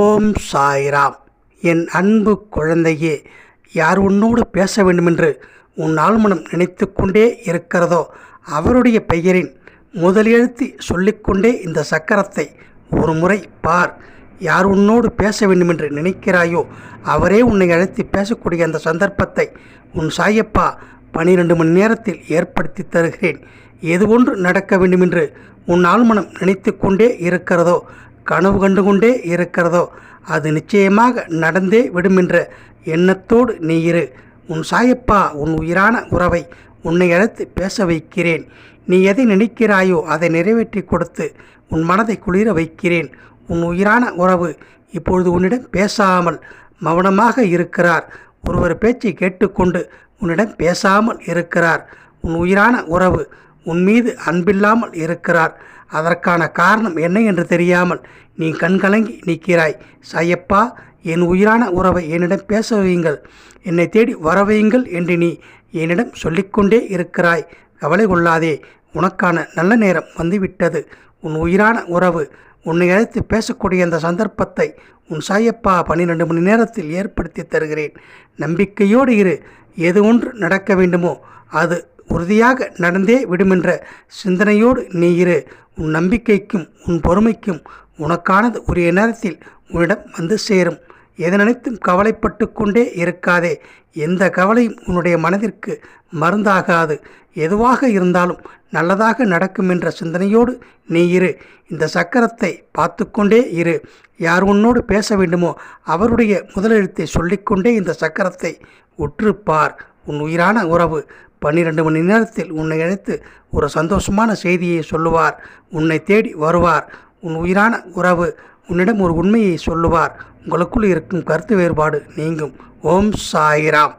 ஓம் சாய்ராம். என் அன்பு குழந்தையே யார் உன்னோடு பேச வேண்டுமென்று உன் ஆழ்மனம் நினைத்து கொண்டே இருக்கிறதோ அவருடைய பெயரின் முதலெழுத்தி சொல்லிக்கொண்டே இந்த சக்கரத்தை ஒரு முறை பார். யார் உன்னோடு பேச வேண்டுமென்று நினைக்கிறாயோ அவரே உன்னை அழைத்து பேசக்கூடிய அந்த சந்தர்ப்பத்தை உன் சாயப்பா பனிரெண்டு மணி நேரத்தில் ஏற்படுத்தி தருகிறேன். எது ஒன்று நடக்க வேண்டுமென்று உன் ஆழ்மனம் நினைத்து கொண்டே இருக்கிறதோ கனவு கண்டு கொண்டே இருக்கிறதோ அது நிச்சயமாக நடந்தே விடுமென்ற எண்ணத்தோடு நீ இரு. உன் சாயப்பா உன் உயிரான உறவை உன்னை அழைத்து பேச வைக்கிறேன். நீ எதை நினைக்கிறாயோ அதை நிறைவேற்றி கொடுத்து உன் மனதை குளிர வைக்கிறேன். உன் உயிரான உறவு இப்பொழுது உன்னிடம் பேசாமல் மௌனமாக இருக்கிறார். ஒருவர் பேச்சை கேட்டுக்கொண்டு உன்னிடம் பேசாமல் இருக்கிறார். உன் உயிரான உறவு உன் மீது அன்பில்லாமல் இருக்கிறார். அதற்கான காரணம் என்ன என்று தெரியாமல் நீ கண்கலங்கி நிற்கிறாய். சாயப்பா என் உயிரான உறவை என்னிடம் பேச வையுங்கள். என்னை தேடி வர வையுங்கள் என்று நீ என்னிடம் சொல்லிக்கொண்டே இருக்கிறாய். கவலை கொள்ளாதே. உனக்கான நல்ல நேரம் வந்துவிட்டது. உன் உயிரான உறவு உன்னை அழைத்து பேசக்கூடிய அந்த சந்தர்ப்பத்தை உன் சாயப்பா பன்னிரெண்டு மணி நேரத்தில் ஏற்படுத்தி தருகிறேன். நம்பிக்கையோடு இரு. எது ஒன்று நடக்க வேண்டுமோ அது உறுதியாக நடந்தே விடுமென்ற சிந்தனையோடு நீ இரு. உன் நம்பிக்கைக்கும் உன் பொறுமைக்கும் உனக்கானது உரிய நேரத்தில் உன்னிடம் வந்து சேரும். எதை நினைத்தும் கவலைப்பட்டு கொண்டே இருக்காதே. எந்த கவலையும் உன்னுடைய மனதிற்கு மருந்தாகாது. எதுவாக இருந்தாலும் நல்லதாக நடக்கும் என்ற சிந்தனையோடு நீ இரு. இந்த சக்கரத்தை பார்த்து கொண்டே இரு. யார் உன்னோடு பேச வேண்டுமோ அவருடைய முதலெழுத்தை சொல்லிக்கொண்டே இந்த சக்கரத்தை உற்றுப்பார். உன் உயிரான உறவு பன்னிரண்டு மணி நேரத்தில் உன்னை அழைத்து ஒரு சந்தோஷமான செய்தியை சொல்லுவார். உன்னை தேடி வருவார். உன் உயிரான உறவு உன்னிடம் ஒரு உண்மையை சொல்லுவார். உங்களுக்குள் இருக்கும் கருத்து வேறுபாடு நீங்கும். ஓம் சாயிராம்.